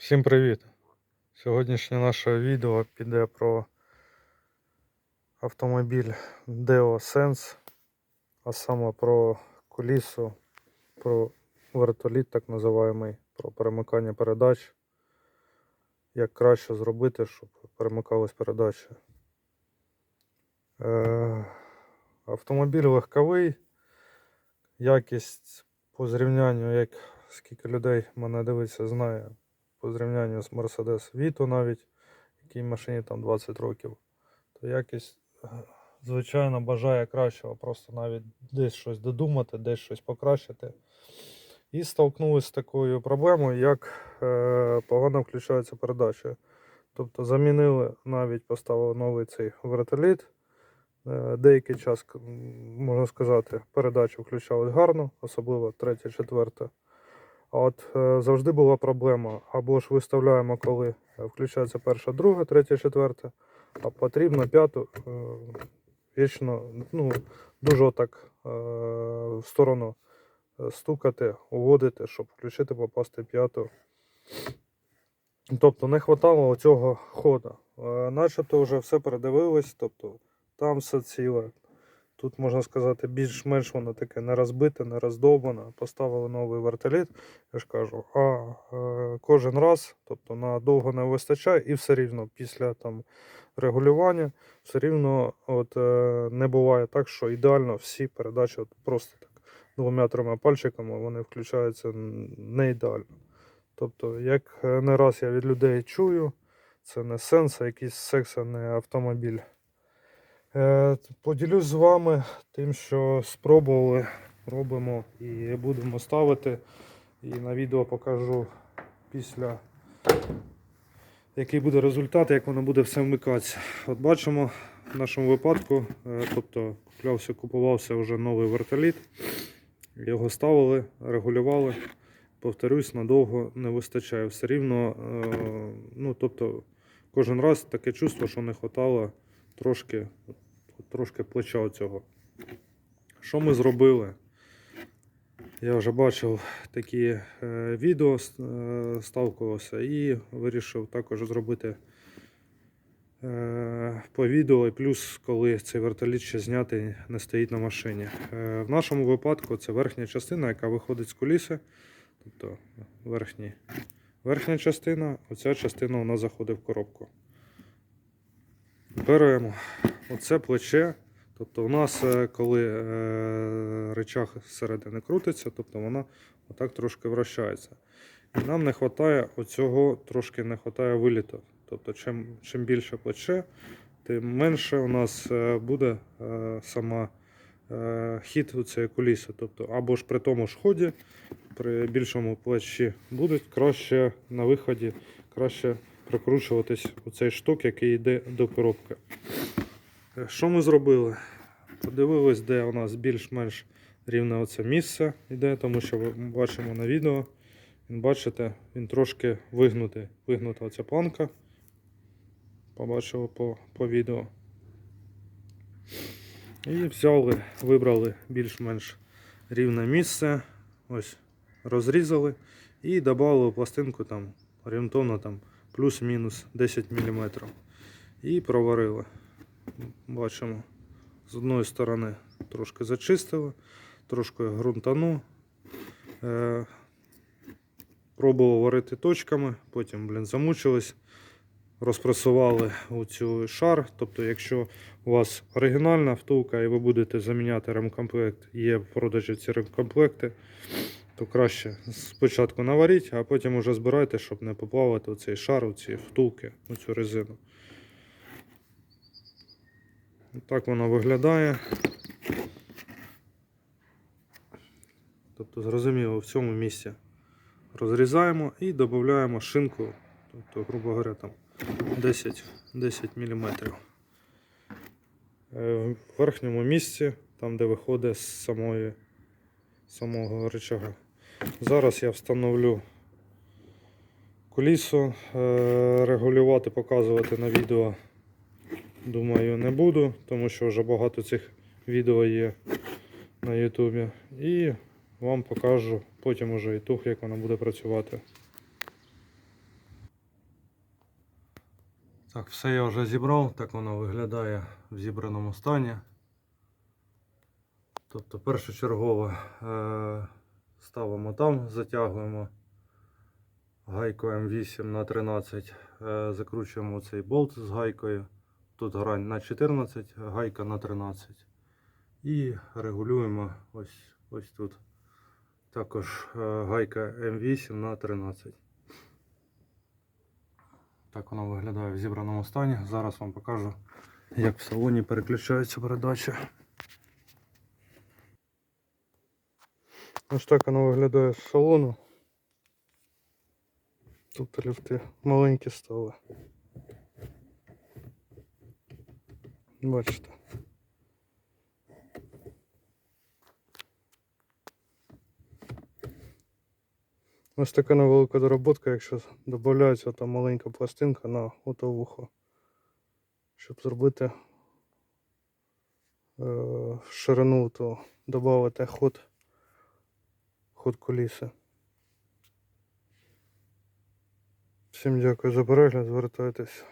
Всім привіт! Сьогоднішнє наше відео піде про автомобіль Deo Sense, а саме про колісо, про вертоліт, так називаємий, про перемикання передач. Як краще зробити, щоб перемикались передачі. Е, автомобіль легковий, якість по зрівнянню, як скільки людей мене дивиться, знає по зрівнянню з Mercedes Vito навіть, якій машині там 20 років, то якість, е, звичайно, бажає кращого, просто навіть десь щось додумати, десь щось покращити. І столкнулися з такою проблемою, як е, погано включаються передачі. Тобто замінили, навіть поставили новий цей вертоліт. Е, Деякий час, можна сказати, передачі включались гарно, особливо третя, четверта. От е, завжди була проблема. Або ж виставляємо, коли е, включається перша, друга, третя, четверта, а потрібно п'яту е, вічно, ну, дуже отак е, в сторону стукати, уводити, щоб включити, попасти п'яту. Тобто не вистачало цього ходу. Начебто вже все передивились, тобто там все ціле. Тут можна сказати, більш-менш воно таке не розбите, не роздовбане. Поставили новий вертоліт, я ж кажу, а е, кожен раз, тобто надовго не вистачає, і все рівно після там регулювання, все рівно от, е, не буває так, що ідеально всі передачі от, просто так двома-трьома пальчиками вони включаються не ідеально. Тобто, як е, не раз я від людей чую, це не сенс, а якийсь секс, а не автомобіль. Е, Поділюсь з вами тим, що спробували, робимо і будемо ставити. І на відео покажу після, який буде результат, як воно буде все вмикатися. От бачимо в нашому випадку, е, тобто куплявся, купувався вже новий вертоліт. Його ставили, регулювали. Повторюсь, надовго не вистачає. Все рівно, е, ну тобто, кожен раз таке чувство, що не вистачало трошки, трошки плеча цього. Що ми зробили? Я вже бачив такі е, відео, е, сталкувався і вирішив також зробити е, по відео, і плюс, коли цей вертоліт ще знятий, не стоїть на машині. В нашому випадку це верхня частина, яка виходить з куліси. Тобто верхні, верхня частина, оця частина вона заходить в коробку. Беремо оце плече. Тобто у нас, е, коли е, речах зсередини крутиться, тобто вона отак трошки вращається. І нам не вистачає оцього, трошки не вистачає виліту. Тобто, чим, чим більше плече, тим менше у нас е, буде сама хід у цієї куліси. Тобто, або ж при тому ж ході, при більшому плечі будуть краще на виході, краще прикручуватись у цей штук, який йде до коробки. Е, Що ми зробили? Подивились, де у нас більш-менш рівне оце місце йде, тому що ви бачимо на відео. Бачите, він трошки вигнутий. Вигнута оця планка. Побачили по, по відео. І взяли, вибрали більш-менш рівне місце. Ось, розрізали і додали пластинку там орієнтовно там плюс-мінус 10 мм. І проварили. Бачимо, з одної сторони трошки зачистили, трошки ґрунтану. Е, пробував варити точками, потім, блін, замучились. Розпресували у цю шар. Тобто, якщо у вас оригінальна втулка і ви будете заміняти ремкомплект, є в продажі ці ремкомплекти, то краще спочатку наваріть, а потім уже збирайте, щоб не поплавати у цей шар, у ці втулки, у цю резину. Так воно виглядає. Тобто, зрозуміло, в цьому місці розрізаємо і додаємо шинку, тобто, грубо говоря, там 10, 10 мм. В верхньому місці, там де виходить з самої, самого рычага. Зараз я встановлю колісо, Е, регулювати, показувати на відео. Думаю, не буду, тому що вже багато цих відео є на Ютубі. І вам покажу потім уже ітог, як воно буде працювати. Так, все я вже зібрав, так воно виглядає в зібраному стані. Тобто першочергово е, ставимо там, затягуємо гайку М8 на 13, е, закручуємо цей болт з гайкою. Тут грань на 14, гайка на 13. І регулюємо ось, ось тут. Також е, гайка М8 на 13. Так воно виглядає в зібраному стані. Зараз вам покажу, як в салоні переключаються передачі. Ось так воно виглядає з салону. Тут ліфти маленькі стали. Бачите. Ось така невелика доработка, якщо додається там маленька пластинка на ото вухо, щоб зробити е, ширину, то додати ход, ход коліса. Всім дякую за перегляд, звертайтесь.